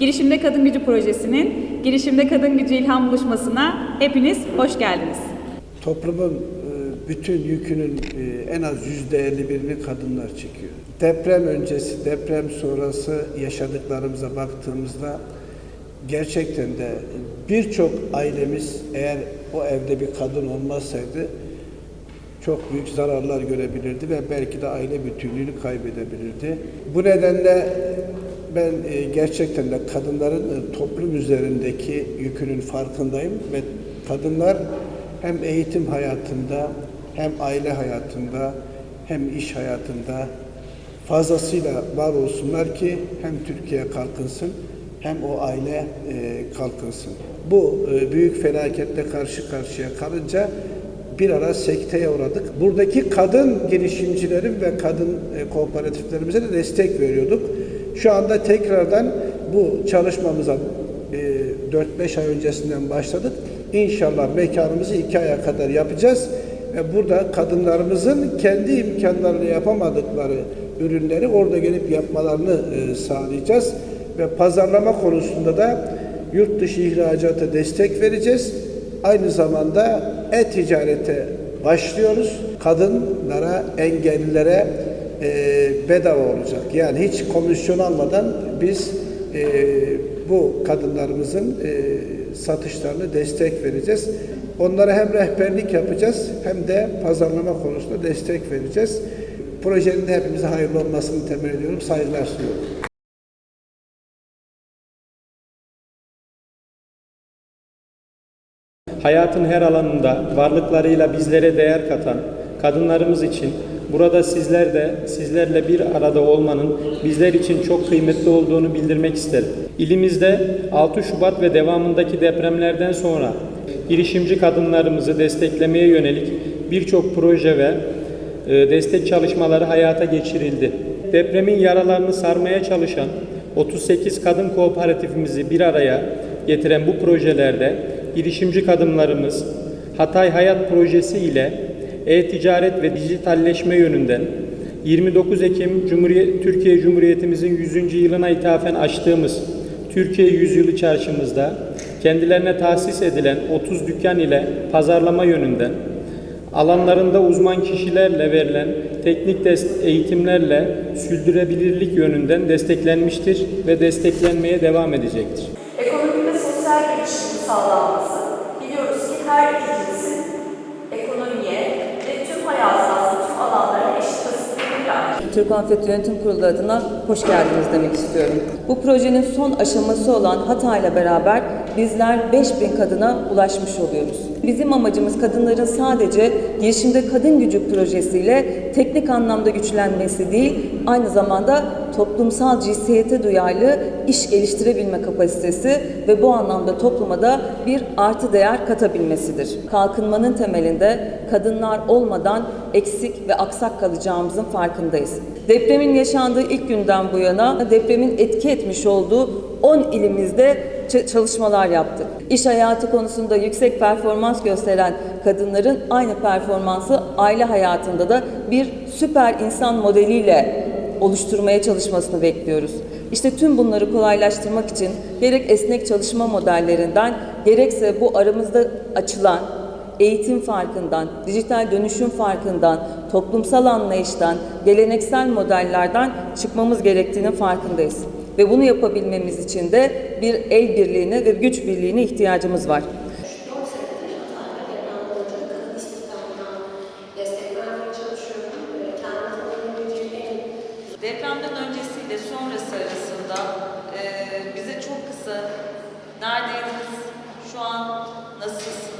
Girişimde Kadın Gücü Projesi'nin Girişimde Kadın Gücü İlham Buluşması'na hepiniz hoş geldiniz. Toplumun e, bütün yükünün e, en az yüzde elli birini kadınlar çekiyor. Deprem öncesi, deprem sonrası yaşadıklarımıza baktığımızda gerçekten de birçok ailemiz eğer o evde bir kadın olmasaydı çok büyük zararlar görebilirdi ve belki de aile bütünlüğünü kaybedebilirdi. Bu nedenle ben e, gerçekten de kadınların e, toplum üzerindeki yükünün farkındayım ve kadınlar hem eğitim hayatında hem aile hayatında hem iş hayatında fazlasıyla var olsunlar ki hem Türkiye kalkınsın hem o aile e, kalkınsın. Bu büyük felaketle karşı karşıya kalınca bir ara sekteye uğradık. Buradaki kadın girişimcilerin ve kadın kooperatiflerimize de destek veriyorduk. Şu anda tekrardan bu çalışmamıza e, 4-5 ay öncesinden başladık. İnşallah mekanımızı iki aya kadar yapacağız. Ve burada kadınlarımızın kendi imkanlarıyla yapamadıkları ürünleri orada gelip yapmalarını e, sağlayacağız. Ve pazarlama konusunda da yurt dışı ihracata destek vereceğiz. Aynı zamanda e-ticarete başlıyoruz. Kadınlara, engellilere e, bedava olacak. Yani hiç komisyon almadan biz e, bu kadınlarımızın e, satışlarını destek vereceğiz. Onlara hem rehberlik yapacağız hem de pazarlama konusunda destek vereceğiz. Projenin de hepimize hayırlı olmasını temenni ediyorum. Saygılar sunuyorum. Hayatın her alanında varlıklarıyla bizlere değer katan kadınlarımız için burada sizler de sizlerle bir arada olmanın bizler için çok kıymetli olduğunu bildirmek isterim. İlimizde 6 Şubat ve devamındaki depremlerden sonra girişimci kadınlarımızı desteklemeye yönelik birçok proje ve e, destek çalışmaları hayata geçirildi. Depremin yaralarını sarmaya çalışan 38 kadın kooperatifimizi bir araya getiren bu projelerde girişimci kadınlarımız Hatay Hayat Projesi ile e-ticaret ve dijitalleşme yönünden 29 Ekim Cumhuriyet, Türkiye Cumhuriyetimizin 100. yılına ithafen açtığımız Türkiye Yüzyılı Çarşımızda kendilerine tahsis edilen 30 dükkan ile pazarlama yönünden alanlarında uzman kişilerle verilen teknik dest- eğitimlerle sürdürülebilirlik yönünden desteklenmiştir ve desteklenmeye devam edecektir. Ekonomik ve sosyal gelişimin sağlanması. Biliyoruz ki her iki cinsin ekonomiye ve tüm hayatın aslında tüm alanlara eşit kasıtlı Türk Afet Yönetim Kurulu adına hoş geldiniz demek istiyorum. Bu projenin son aşaması olan Hata ile beraber bizler 5000 kadına ulaşmış oluyoruz. Bizim amacımız kadınların sadece girişimde kadın gücü projesiyle teknik anlamda güçlenmesi değil, aynı zamanda toplumsal cinsiyete duyarlı iş geliştirebilme kapasitesi ve bu anlamda topluma da bir artı değer katabilmesidir. Kalkınmanın temelinde kadınlar olmadan eksik ve aksak kalacağımızın farkındayız. Depremin yaşandığı ilk günden bu yana depremin etki etmiş olduğu 10 ilimizde çalışmalar yaptık. İş hayatı konusunda yüksek performans gösteren kadınların aynı performansı aile hayatında da bir süper insan modeliyle oluşturmaya çalışmasını bekliyoruz. İşte tüm bunları kolaylaştırmak için gerek esnek çalışma modellerinden gerekse bu aramızda açılan eğitim farkından, dijital dönüşüm farkından, toplumsal anlayıştan, geleneksel modellerden çıkmamız gerektiğinin farkındayız. Ve bunu yapabilmemiz için de bir el birliğine ve güç birliğine ihtiyacımız var. destek vermeye çalışıyorum. Ee, Kendi tanıyabileceğim en Depremden öncesiyle sonrası arasında e, bize çok kısa neredeydiniz, şu an nasılsınız?